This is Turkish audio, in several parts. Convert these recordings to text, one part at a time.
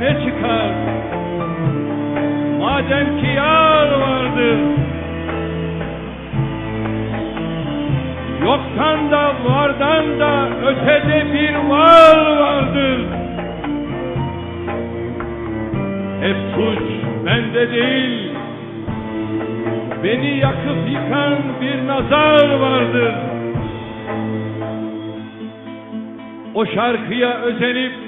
ne çıkar? Madem ki yar vardır. Yoktan da vardan da ötede bir var vardır. Hep suç bende değil. Beni yakıp yıkan bir nazar vardır. O şarkıya özenip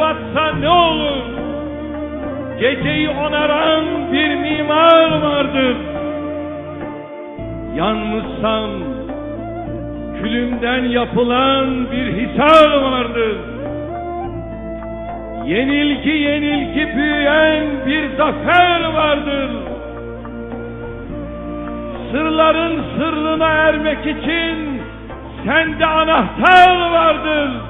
Batsa ne olur? Geceyi onaran bir mimar vardır. Yanmışsam külümden yapılan bir hisar vardır. Yenilgi yenilgi büyüyen bir zafer vardır. Sırların sırrına ermek için sende anahtar vardır.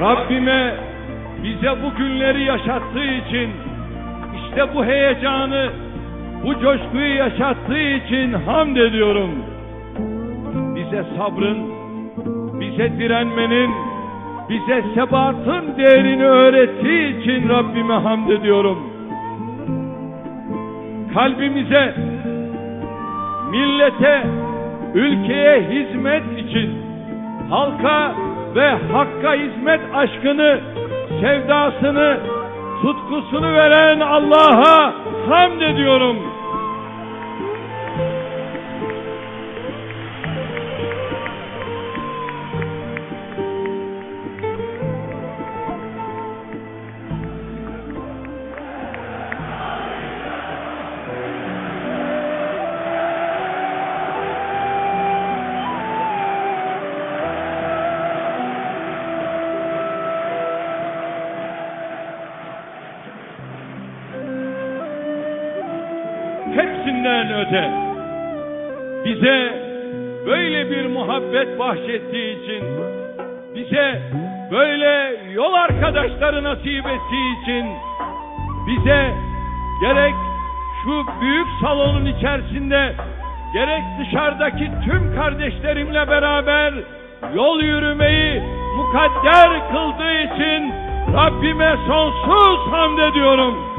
Rabbime bize bu günleri yaşattığı için, işte bu heyecanı, bu coşkuyu yaşattığı için hamd ediyorum. Bize sabrın, bize direnmenin, bize sebatın değerini öğrettiği için Rabbime hamd ediyorum. Kalbimize, millete, ülkeye hizmet için, halka ve hakka hizmet aşkını, sevdasını, tutkusunu veren Allah'a hamd ediyorum. Hepsinden öte bize böyle bir muhabbet bahşettiği için bize böyle yol arkadaşları nasip ettiği için bize gerek şu büyük salonun içerisinde gerek dışarıdaki tüm kardeşlerimle beraber yol yürümeyi mukadder kıldığı için Rabbime sonsuz hamd ediyorum.